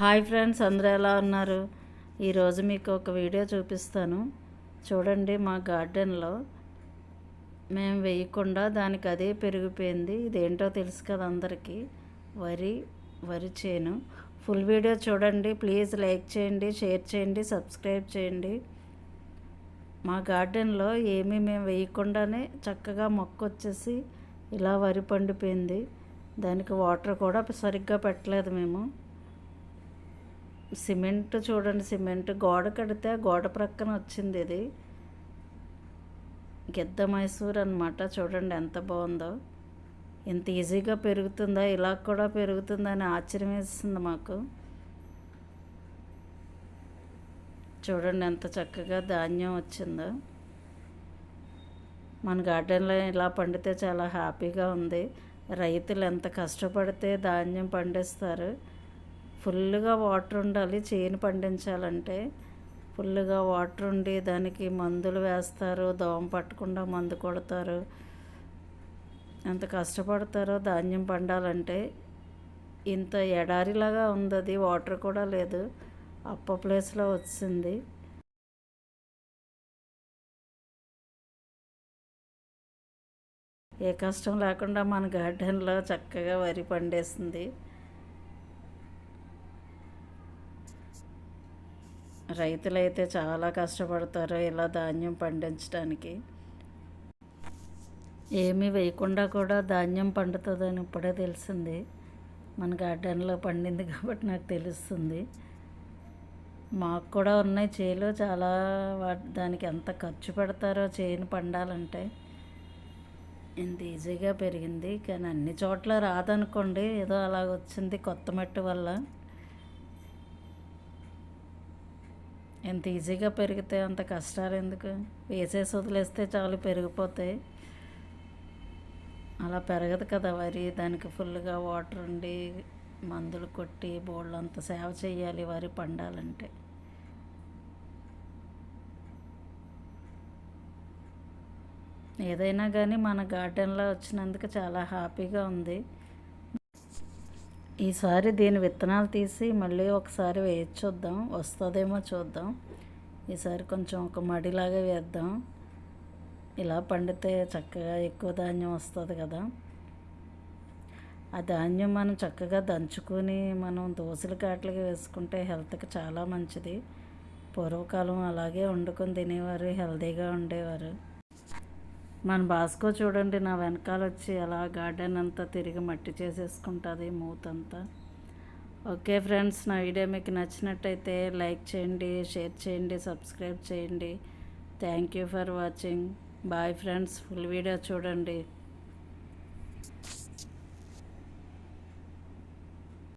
Hi friends అందరూ ఎలా ఉన్నారు? ఈరోజు మీకు ఒక వీడియో చూపిస్తాను. చూడండి మా గార్డెన్లో మేము వేయకుండా దానికి అదే పెరిగిపోయింది. ఇదేంటో తెలుసు కదా అందరికీ. వరి వరి చేను. ఫుల్ వీడియో చూడండి. ప్లీజ్ లైక్ చేయండి షేర్ చేయండి సబ్స్క్రైబ్ చేయండి. మా గార్డెన్లో ఏమీ మేము వేయకుండానే చక్కగా మొక్క వచ్చేసి ఇలా వరి పండిపోయింది. దానికి వాటర్ కూడా సరిగ్గా పెట్టలేదు మేము. సిమెంట్ చూడండి సిమెంట్ గోడ కడితే గోడ ప్రక్కన వచ్చింది ఇది. గిద్ద మైసూర్ అనమాట చూడండి ఎంత బాగుందో. ఎంత ఈజీగా పెరుగుతుందా ఇలా కూడా పెరుగుతుందని ఆశ్చర్యం వేస్తుంది మాకు. చూడండి ఎంత చక్కగా ధాన్యం వచ్చిందో. మన గార్డెన్లో ఇలా పండితే చాలా హ్యాపీగా ఉంది. రైతులు ఎంత కష్టపడితే ధాన్యం పండిస్తారు. ఫుల్గా వాటర్ ఉండాలి చేను పండించాలంటే. ఫుల్గా వాటర్ ఉండి దానికి మందులు వేస్తారు దోమ పట్టకుండా మందు కొడతారు. ఎంత కష్టపడతారో ధాన్యం పండాలంటే ఇంత ఎడారిలాగా ఉంది అది వాటర్ కూడా లేదు. అప్ప ప్లేస్లో వచ్చింది. ఏ కష్టం లేకుండా మన గార్డెన్లో చక్కగా వరి పండేసింది. రైతులైతే చాలా కష్టపడతారు ఇలా ధాన్యం పండించడానికి. ఏమీ వేయకుండా కూడా ధాన్యం పండుతుందని ఇప్పుడే తెలిసింది. మన గార్డెన్లో పండింది కాబట్టి నాకు తెలుస్తుంది. మాకు కూడా ఉన్నాయి చేలు చాలా దానికి ఎంత ఖర్చు పెడతారో చేను పండాలంటే ఇంత ఈజీగా పెరిగింది. కానీ అన్ని చోట్ల రాదనుకోండి ఏదో అలా వచ్చింది కొత్త మట్టి వల్ల. ఎంత ఈజీగా పెరిగితే అంత కష్టాలు ఎందుకు? వేసేసి వదిలేస్తే చాలు పెరిగిపోతాయి. అలా పెరగదు కదా వరి. దానికి ఫుల్గా వాటర్ ఉండి మందులు కొట్టి బోళ్ళు అంత సేవ చేయాలి వరి పండాలంటే. ఏదైనా కానీ మన గార్డెన్లో వచ్చినందుకు చాలా హ్యాపీగా ఉంది. ఈసారి దీని విత్తనాలు తీసి మళ్ళీ ఒకసారి వేసి చూద్దాం వస్తుందేమో చూద్దాం. ఈసారి కొంచెం ఒక మడిలాగా వేద్దాం. ఇలా పండితే చక్కగా ఎక్కువ ధాన్యం వస్తుంది కదా. ఆ ధాన్యం మనం చక్కగా దంచుకొని మనం దోశలు కాట్లకి వేసుకుంటే హెల్త్కి చాలా మంచిది. పూర్వకాలం అలాగే వండుకొని తినేవారు హెల్తీగా ఉండేవారు. మన బాస్కో చూడండి నా వెనకాల వచ్చి అలా గార్డెన్ అంతా తిరిగి మట్టి చేసేసుకుంటుంది మూతంతా ఓకే ఫ్రెండ్స్ నా వీడియో మీకు నచ్చినట్టయితే లైక్ చేయండి షేర్ చేయండి సబ్స్క్రైబ్ చేయండి. Thank you for watching. Bye friends full video చూడండి.